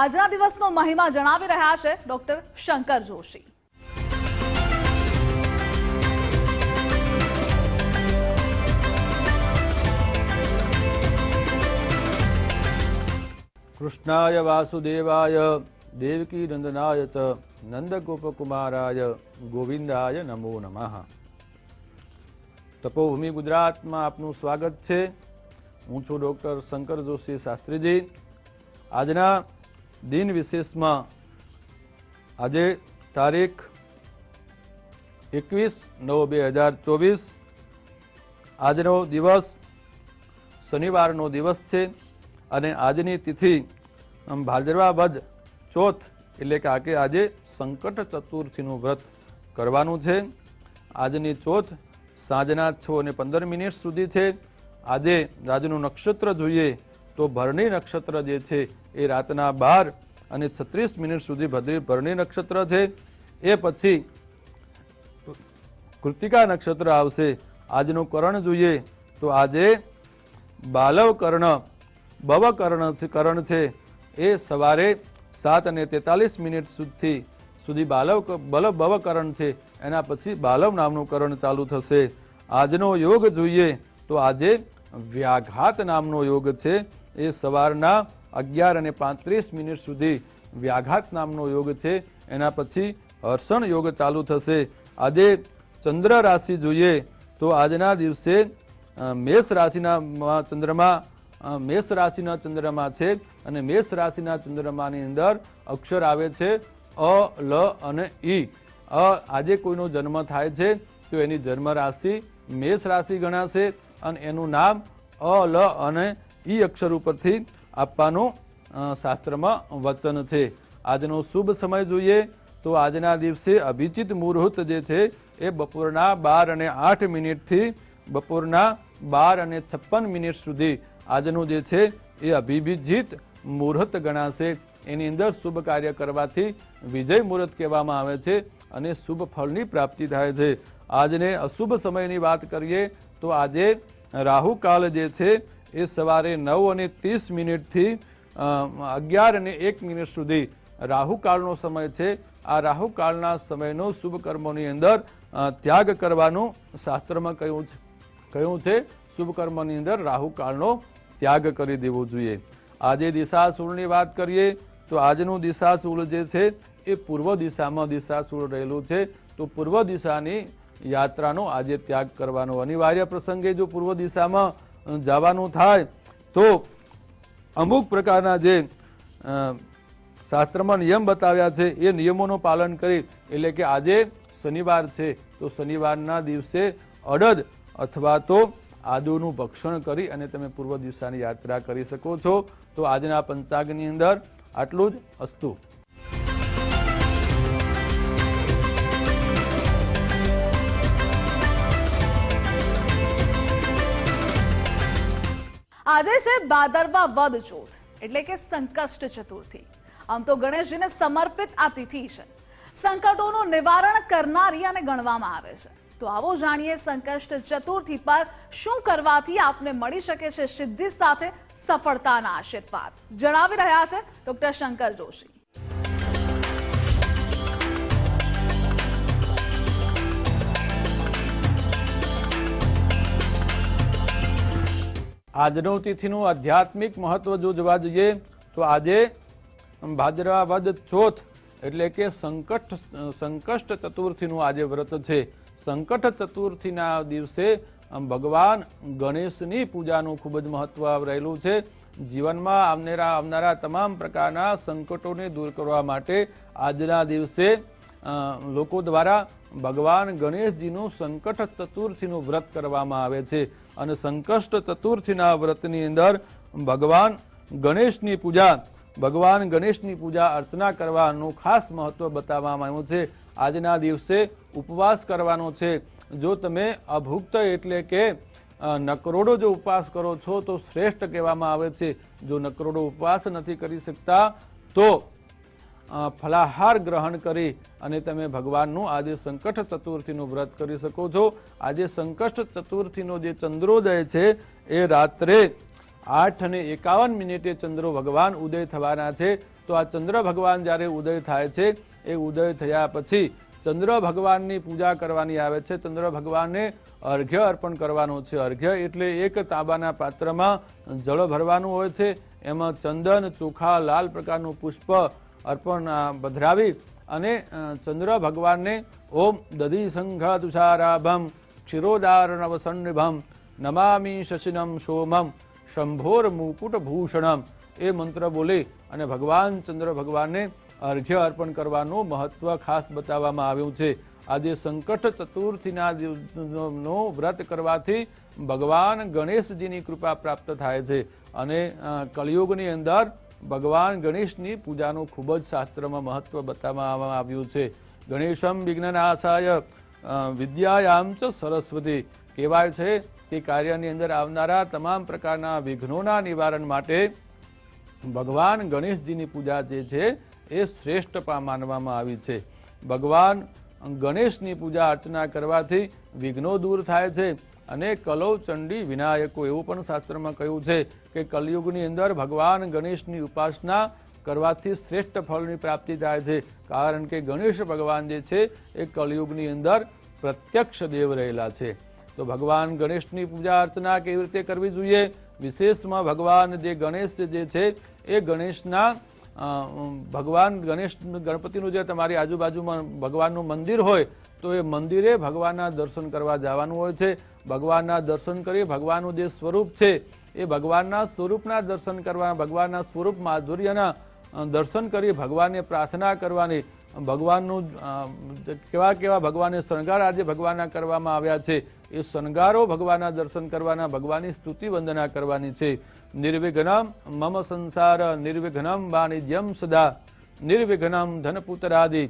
आजરા દિવસનો મહિમા જણાવી રહ્યા છે ડોક્ટર શંકર જોશી કૃષ્ણાય વાસુદેવાય દેવકી રંદનાયચ નંદક ઉપકુમારાય ગોવિંદાય નમો નમઃ તો પોવમી ગુજરાતમાં આપનું સ્વાગત છે હું છું ડોક્ટર શંકર જોશી શાસ્ત્રીજી આજના દિન વિશેષમાં આજે તારીખ 21 નો 9 2024 આજનો દિવસ શનિવારનો દિવસ છે અને આજની તિથિ આમ હાજરવાબદ ચોથ એટલે કે આજે સંકટ ચતુર્થીનું વ્રત કરવાનું છે આજની ચોથ સાંજના 6:15 મિનિટ સુધી છે આજે રાજનો નક્ષત્ર જોઈએ તો ભરણી નક્ષત્ર જે છે એ રાતના 12 અને 36 મિનિટ સુધી ભરણી નક્ષત્ર છે એ પછી કૃતિકા નક્ષત્ર આવશે આજનો કરણ જોઈએ તો આજે બાલવ કરણ બવ કરણ છે એ સવારે 7:43 મિનિટ સુધી સુધી બાલવ બવ કરણ છે એના પછી બાલવ નામનો કરણ ચાલુ થશે આજનો યોગ જોઈએ તો આજે વ્યાઘાત નામનો યોગ છે એ સવારના અગિયાર અને પાંત્રીસ મિનિટ સુધી વ્યાઘાત નામનો યોગ છે એના પછી હર્ષણ યોગ ચાલુ થશે આજે ચંદ્ર રાશિ જોઈએ તો આજના દિવસે મેષ રાશિના ચંદ્રમાં મેષ રાશિના ચંદ્રમાં છે અને મેષ રાશિના ચંદ્રમાની અંદર અક્ષર આવે છે અ લ અને ઈ આજે કોઈનો જન્મ થાય છે તો એની જન્મ રાશિ મેષ રાશિ ગણાશે અને એનું નામ અ લ અને ఈ అక్షరుપરతిన్ అప్పానో శాస్త్రమ వచనతే ఆజనో శుభ సమయ జుయే తో ఆజనా దివసే అభిజిత్ మురుత్జే చే ఏ బపూర్నా 12 ane 8 మినిట్ తీ బపూర్నా 12 ane 56 మినిట్ సుది ఆజనో దే చే ఏ అభిబిజిత్ మురుత్ గణాసే ఎనిందర్ శుభ కార్య కర్వాతి విజయ మురుత్ కేవమా ఆవే చే ane శుభ ఫలని ప్రాప్తి దాయే చే ఆజనే అశుభ సమయని బాత్ కరియే తో ఆజే రాహు కాలజే చే એ સવારે નવ અને ત્રીસ મિનિટથી અગિયાર અને એક મિનિટ સુધી રાહુકાળનો સમય છે આ રાહુકાળના સમયનો શુભ કર્મોની અંદર ત્યાગ કરવાનું શાસ્ત્રમાં કહ્યું કહ્યું છે શુભ કર્મની અંદર રાહુકાળનો ત્યાગ કરી દેવો જોઈએ આજે દિશાસૂળની વાત કરીએ તો આજનું દિશાસૂળ જે છે એ પૂર્વ દિશામાં દિશાસૂળ રહેલું છે તો પૂર્વ દિશાની યાત્રાનો આજે ત્યાગ કરવાનો અનિવાર્ય પ્રસંગે જો પૂર્વ દિશામાં જાવાનું થાય તો અમુક પ્રકારના જે શાસ્ત્રમાં નિયમ બતાવ્યા છે એ નિયમોનો પાલન કરી એટલે કે આજે શનિવાર છે તો શનિવારના દિવસે અડદ अथवा તો આદુનું પક્ષણ કરી અને તમે પૂર્વ દિશાની યાત્રા કરી શકો છો તો આજના પંચાગની અંદર આટલું જ અસ્તું આજે છે ભાદરવા વદ ચોથ એટલે કે સંકષ્ટ ચતુર્થી આમ તો ગણેશજીને સમર્પિત આ તિથિ છે સંકટોનું નિવારણ કરનારી અને ગણવામાં આવે છે તો આવો જાણીએ સંકષ્ટ ચતુર્થી પર શું કરવાથી આપને મળી શકે છે સિદ્ધિ સાથે સફળતાના આશીર્વાદ જણાવી રહ્યા છે ડોક્ટર શંકર જોશી આજનો તિથિનું આધ્યાત્મિક મહત્વ જો જોવા જઈએ તો આજે ભાદરાવદ ચોથ એટલે કે સંકટ સંકષ્ટ ચતુર્થીનું આજે વ્રત છે સંકટ ચતુર્થીના દિવસે ભગવાન ગણેશની પૂજાનું ખૂબ જ મહત્વ રહેલું છે જીવનમાં આવનારા આવનારા તમામ પ્રકારના સંકટોને દૂર કરવા માટે આજના દિવસે લોકો દ્વારા ભગવાન ગણેશજીનું સંકટ ચતુર્થીનું વ્રત કરવામાં આવે છે અને સંકષ્ઠ ચતુર્થીના વ્રતની અંદર ભગવાન ગણેશની પૂજા ભગવાન ગણેશની પૂજા અર્ચના કરવાનો ખાસ મહત્વ બતાવવામાં આવ્યું છે આજના દિવસે ઉપવાસ કરવાનો છે જો તમે અભુક્ત એટલે કે નકરોડો જે ઉપવાસ કરો છો તો શ્રેષ્ઠ કેવામાં આવે છે જો નકરોડો ઉપવાસ નથી કરી શકતા તો ફલાહાર ગ્રહણ કરી અને તમે ભગવાનનું આજે સંકટ ચતુર્થીનું વ્રત કરી શકો છો આજે સંકટ ચતુર્થીનો જે ચંદ્રોદય છે એ રાત્રે આઠ અને એકાવન મિનિટે ચંદ્રો ભગવાન ઉદય થવાના છે તો આ ચંદ્ર ભગવાન જ્યારે ઉદય થાય છે એ ઉદય થયા પછી ચંદ્ર ભગવાનની પૂજા કરવાની આવે છે ચંદ્ર ભગવાનને અર્ઘ્ય અર્પણ કરવાનું છે અર્ઘ્ય એટલે એક તાંબાના પાત્રમાં જળ ભરવાનું હોય છે એમાં ચંદન ચોખા લાલ પ્રકારનું પુષ્પ અર્પણ પધરાવી અને ચંદ્ર ભગવાનને ઓમ દધિ સંઘ તુષારાભમ ક્ષિરોદારણવસન્નિભમ નમામી શશિનમ સોમમ શંભોર મુકુટ ભૂષણમ એ મંત્ર બોલી અને ભગવાન ચંદ્ર ભગવાનને અર્ઘ્ય અર્પણ કરવાનું મહત્વ ખાસ બતાવવામાં આવ્યું છે આજે સંકટ ચતુર્થીના નો વ્રત કરવાથી ભગવાન ગણેશજીની કૃપા પ્રાપ્ત થાય છે અને કળિયુગની અંદર ભગવાન ગણેશની પૂજાનો ખૂબ જ શાસ્ત્રમાં મહત્વ બતાવામાં આવ્યો છે ગણેશમ વિઘ્ન નાશાય વિદ્યાયામ સરસ્વતી કેવાય છે કે કાર્યાની અંદર આવનારા તમામ પ્રકારના વિઘ્નોના નિવારણ માટે ભગવાન ગણેશજીની પૂજા જે છે એ શ્રેષ્ઠ પા માનવામાં આવી છે ભગવાન ગણેશની પૂજા આર્చన કરવાથી વિઘ્નો દૂર થાય છે અને કલોચંડી વિનાયકો એવું પણ શાસ્ત્રમાં કયું છે કે કળિયુગની અંદર ભગવાન ગણેશની ઉપાસના કરવાથી શ્રેષ્ઠ ફળની પ્રાપ્તિ થાય છે કારણ કે ગણેશ ભગવાન જે છે એ કળિયુગની અંદર ప్రత్యક્ષ દેવ રહેલા છે તો ભગવાન ગણેશની પૂજા આર્ચના કેવી રીતે કરવી જોઈએ વિશેષમાં ભગવાન જે ગણેશ જે છે એ ગણેશના ભગવાન ગણેશ ગણપતિનો જે તમારી આજુબાજુમાં ભગવાનનું મંદિર હોય તો એ મંદિરે ભગવાનના દર્શન કરવા જવાનું હોય છે ભગવાનના દર્શન કરી ભગવાનનું જે સ્વરૂપ છે એ ભગવાનના સ્વરૂપના દર્શન કરવા ભગવાનના સ્વરૂપ માધુર્યના દર્શન કરી ભગવાનને પ્રાર્થના કરવાની ભગવાનનું કેવા કેવા ભગવાનને શણગાર આજે ભગવાનના કરવામાં આવ્યા છે એ શણગારો ભગવાનના દર્શન કરવાના ભગવાનની સ્તુતિ વંદના કરવાની છે નિર્વિઘ્નમ મમ સંસાર નિર્વિઘ્નમ વાણિજ્યમ સદા નિર્વિઘ્નમ ધનપુતરાદિ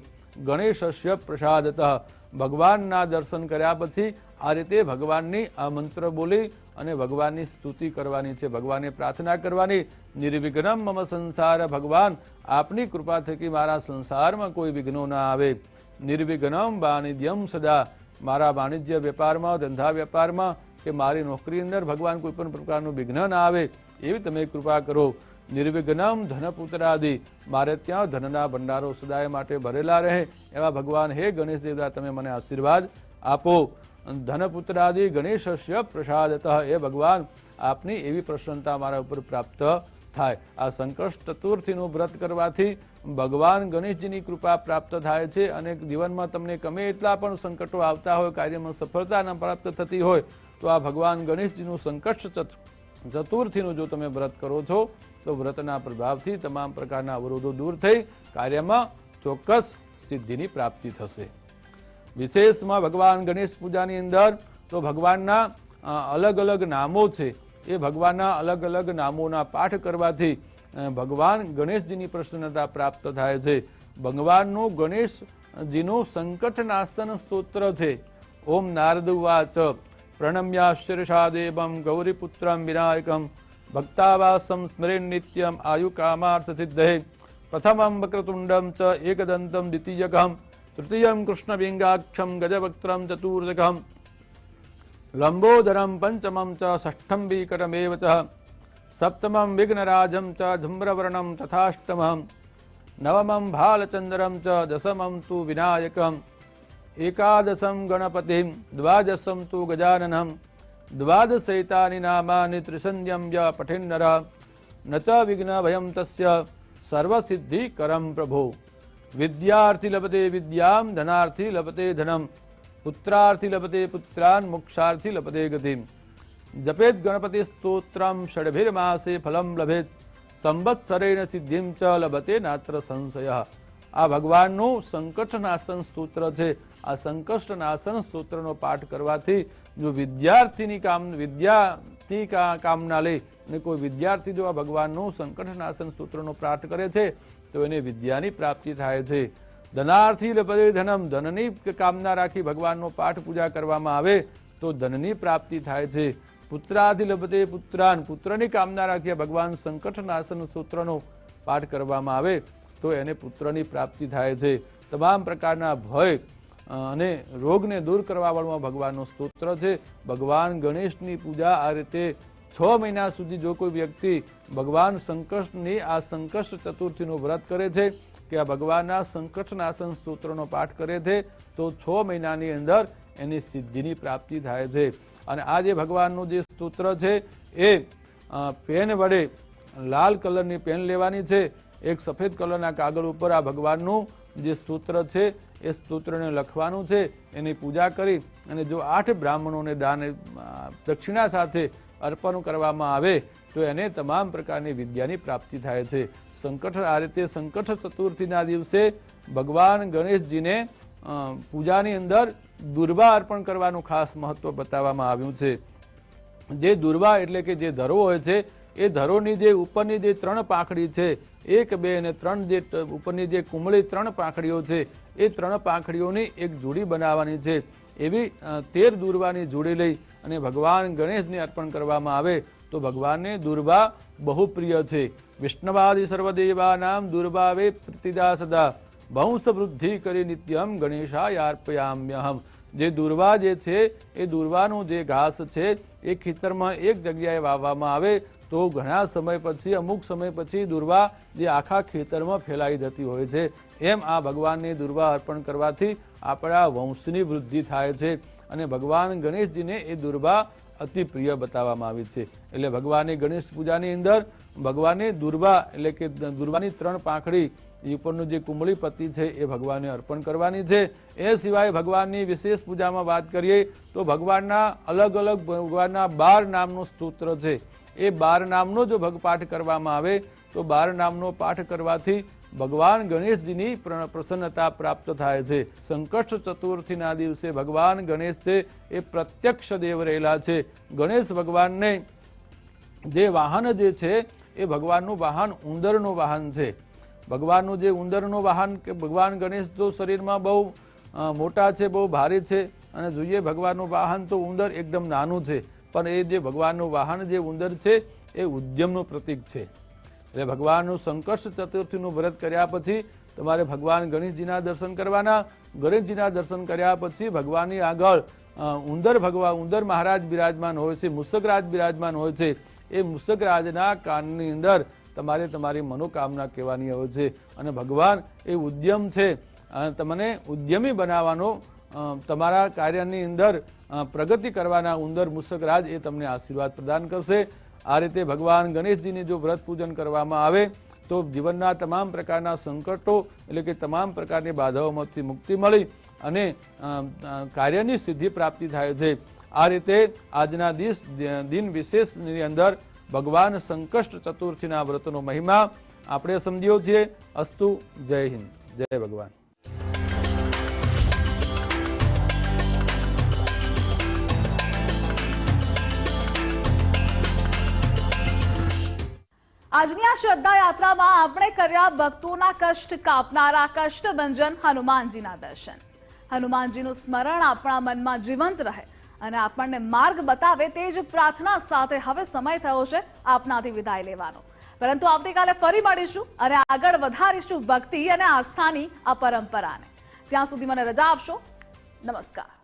गणेशस्य प्रसादतः भगवान ना दर्शन કર્યા પછી આ રીતે ભગવાનને આ મંત્ર બોલી અને ભગવાનની સ્તુતિ કરવાની છે ભગવાનને પ્રાર્થના કરવાની નિર્વિઘનમ मम संसार ભગવાન આપની કૃપાથી મારા સંસારમાં કોઈ વિઘ્ન ના આવે નિર્વિઘનમ વાણિજ્યમ સદા મારા વાણિજ્ય વેપારમાં ધંધા વેપારમાં કે મારી નોકરી અંદર ભગવાન કોઈ પણ પ્રકારનું વિઘ્ન ના આવે એવી તમે કૃપા કરો નિર્વિઘ્નમ ધનપુત્રાદિ મારે ત્યાં ધનના ભંડારો સદાય માટે ભરેલા રહે એવા ભગવાન હે ગણેશ દેવતા તમે મને આશીર્વાદ આપો ધનપુત્રાદિ ગણેશસ્ય પ્રસાદત એ ભગવાન આપની એવી પ્રસન્નતા મારા ઉપર પ્રાપ્ત થાય આ સંકષ્ટ ચતુર્થીનું વ્રત કરવાથી ભગવાન ગણેશજીની કૃપા પ્રાપ્ત થાય છે અને જીવનમાં તમને ગમે એટલા પણ સંકટો આવતા હોય કાર્યમાં સફળતા ન પ્રાપ્ત થતી હોય તો આ ભગવાન ગણેશજીનું સંકષ્ટ ચતુર્થીનું જો તમે વ્રત કરો છો તો વ્રતના પ્રભાવથી તમામ પ્રકારના અવરોધો દૂર થઈ કાર્યમાં ચોક્કસ સિદ્ધિની પ્રાપ્તિ થશે વિશેષમાં ભગવાન ગણેશ પૂજાની અંદર તો ભગવાનના અલગ અલગ નામો છે એ ભગવાનના અલગ અલગ નામોના પાઠ કરવાથી ભગવાન ગણેશજીની પ્રસન્નતા પ્રાપ્ત થાય છે ભગવાનનું ગણેશજીનું સંકટનાશન સ્તોત્ર છે ઓમ નારદવાચ પ્રણમ્યાશ્ચર્ષા દેવમ ગૌરીપુત્રમ વિનાયકમ भक्तावासम स्मरेन् नित्यम आयु कामार्थ सिद्धे प्रथम वक्रतुंडम च एकदंतम द्वितीय तृतीय कृष्णबिंगाक्षम गजवक्त्रम चतुर्थकम लंबोदरम पंचमं च षष्ठम विकटमेव च सप्तमं विघ्नराजम च धूम्रवर्णम तथाष्टम नवमं भालचंद्रम च दशमं तु विनायकम् एकादशम गणपतिं द्वादशम तु गजाननं द्वादशैतानि नामानि त्रिसन्ध्यं य पठिन्नर न च विघ्नभयं तस्य सर्वसिद्धिकरं प्रभो विद्यार्थी लपते विद्यां धनार्थी लपते धनम पुत्रार्थी लपते पुत्रान् मोक्षार्थी लपते गतिम जपेत गणपति स्त्रोत्रम षडभिर्मासे फलम लभेत संवत्सरेण सिद्धिम च लभते नात्र संशय આ ભગવાનનું સંકટનાશન સ્તોત્ર છે આ સંકષ્ટ નાશન સ્તોત્રનો પાઠ કરવાથી જો વિદ્યાર્થીની કામ વિદ્યાર્થી કામના લે અને કોઈ વિદ્યાર્થી જો આ ભગવાનનું સંકટ નાશન સ્તોત્રનો પાઠ કરે છે તો એને વિદ્યાની પ્રાપ્તિ થાય છે ધનાર્થી લપદે ધનમ ધનની કામના રાખી ભગવાનનો પાઠ પૂજા કરવામાં આવે તો ધનની પ્રાપ્તિ થાય છે પુત્રાધિ લપદે પુત્રાન પુત્રની કામના રાખી ભગવાન સંકટ નાશન સૂત્રનો પાઠ કરવામાં આવે તો એને પુત્રની પ્રાપ્તિ થાય છે તમામ પ્રકારના ભય અને રોગને દૂર કરવા વાળો ભગવાનનું સૂત્ર છે ભગવાન ગણેશની પૂજા આ રીતે 6 મહિના સુધી જો કોઈ વ્યક્તિ ભગવાન શંકર シュ ની આ શંકર シュ ચતુર્થીનો व्रत કરે છે કે આ ભગવાનના સંકટનાશન સૂત્રનો પાઠ કરે છે તો 6 મહિનાની અંદર એની સિદ્ધિની પ્રાપ્તિ થાય છે અને આ જે ભગવાનનું જે સૂત્ર છે એ પેન વડે લાલ કલરની પેન લેવાની છે એક સફેદ કલરના કાગળ ઉપર આ ભગવાનનું જે સૂત્ર છે એ સ્તોત્રને લખવાનું છે એની પૂજા કરી અને જો આઠ બ્રાહ્મણોને દાન દક્ષિણા સાથે અર્પણ કરવામાં આવે તો એને તમામ પ્રકારની વિદ્યાની પ્રાપ્તિ થાય છે સંકટ આ રીતે સંકટ ચતુર્થીના દિવસે ભગવાન ગણેશજીને પૂજાની અંદર દુર્વા અર્પણ કરવાનું ખાસ મહત્વ બતાવવામાં આવ્યું છે જે દુર્વા એટલે કે જે ધરો હોય છે એ ધરોની જે ઉપરની દે ત્રણ પાખડી છે એક બે અને ત્રણ દે ઉપરની જે કુંમળી ત્રણ પાખડીઓ છે એ ત્રણ પાખડીઓને એક જોડી બનાવવાની જે એવી 13 દુર્વાની જોડી લઈ અને ભગવાન ગણેશને અર્પણ કરવામાં આવે તો ભગવાનને દુર્વા બહુ પ્રિય છે વિષ્ણવાદી સર્વ દેવા નામ દુર્વાવે પ્રતિદાસદ બૌસ વૃદ્ધિ કરી નિત્યમ ગણેશાય અર્પયામ્યહમ જે દુર્વા જે છે એ દુર્વાનો જે ઘાસ છે એ ખેતરમાં એક જગ્યાએ વાવવામાં આવે તો ઘણા સમય પછી અમુક સમય પછી દુર્વા જે આખા ખેતરમાં ફેલાઈ દેતી હોય છે એમ આ ભગવાનને દુર્વા અર્પણ કરવાથી આપડા વંશની વૃદ્ધિ થાય છે અને ભગવાન ગણેશજીને એ દુર્વા অতি પ્રિય બતાવવામાં આવી છે એટલે ભગવાનની ગણેશ પૂજાની અંદર ભગવાનને દુર્વા એટલે કે દુર્વાની ત્રણ પાખડી ઉપરની જે કુંમળી પત્તી છે એ ભગવાનને અર્પણ કરવાની છે એ સિવાય ભગવાનની વિશેષ પૂજામાં વાત કરીએ તો ભગવાનના અલગ અલગ ભગવાનના 12 નામનું સ્તુત્ર છે એ બાર નામનો જો ભાગપાઠ કરવામાં આવે તો બાર નામનો પાઠ કરવાથી ભગવાન ગણેશજીની પ્રસન્નતા પ્રાપ્ત થાય છે સંકટ ચોથર્થીના દિવસે ભગવાન ગણેશ છે એ ప్రత్యક્ષ દેવ เร લા છે ગણેશ ભગવાનને જે વાહન જે છે એ ભગવાનનું વાહન ઉંદરનું વાહન છે ભગવાનનું જે ઉંદરનું વાહન કે ભગવાન ગણેશ તો શરીરમાં બહુ મોટો છે બહુ ભારે છે અને જુઓ એ ભગવાનનું વાહન તો ઉંદર एकदम નાનું છે ફન એ જે ભગવાન નું વાહન જે ઉંદર છે એ ઉદ્યમ નો પ્રતીક છે જ્યારે ભગવાન નું શંખર્ષ ચતુર્થી નો व्रत કર્યા પછી તમારે ભગવાન ગણેશજી ના દર્શન કરવાના ગણેશજી ના દર્શન કર્યા પછી ભગવાન ની આગળ ઉંદર ભગવાન ઉંદર મહારાજ બિરાજમાન હોય છે મુસકરાજ બિરાજમાન હોય છે એ મુસકરાજ ના कान ની અંદર તમારે તમારી મનોકામના કહેવાની હોય છે અને ભગવાન એ ઉદ્યમ છે તમને ઉદ્યમી બનાવવાનો તમારા કાર્યની અંદર પ્રગતિ કરવાના ઉંદર મુસકરાજ એ તમને આશીર્વાદ પ્રદાન કરશે આ રીતે ભગવાન ગણેશજીને જો વ્રત પૂજન કરવામાં આવે તો જીવનના તમામ પ્રકારના સંકટો એટલે કે તમામ પ્રકારની બાધાઓમાંથી મુક્તિ મળી અને કાર્યની સિદ્ધિ પ્રાપ્તિ થાય છે આ રીતે આજના દિવસ દિન વિશેષની અંદર ભગવાન સંકષ્ટ ચતુર્થીના વ્રતનો મહિમા આપણે સમજીએ છીએ અસ્તુ જય હિન્દ જય ભગવાન આજની આ શ્રદ્ધા યાત્રામાં આપણે કર્યા ભક્તોના કષ્ટ કાપનારા કષ્ટ કષ્ટભંજન હનુમાનજીના દર્શન હનુમાનજીનું સ્મરણ આપણા મનમાં જીવંત રહે અને આપણને માર્ગ બતાવે તે જ પ્રાર્થના સાથે હવે સમય થયો છે આપનાથી વિદાય લેવાનો પરંતુ આવતીકાલે ફરી મળીશું અને આગળ વધારીશું ભક્તિ અને આસ્થાની આ પરંપરાને ત્યાં સુધી મને રજા આપશો નમસ્કાર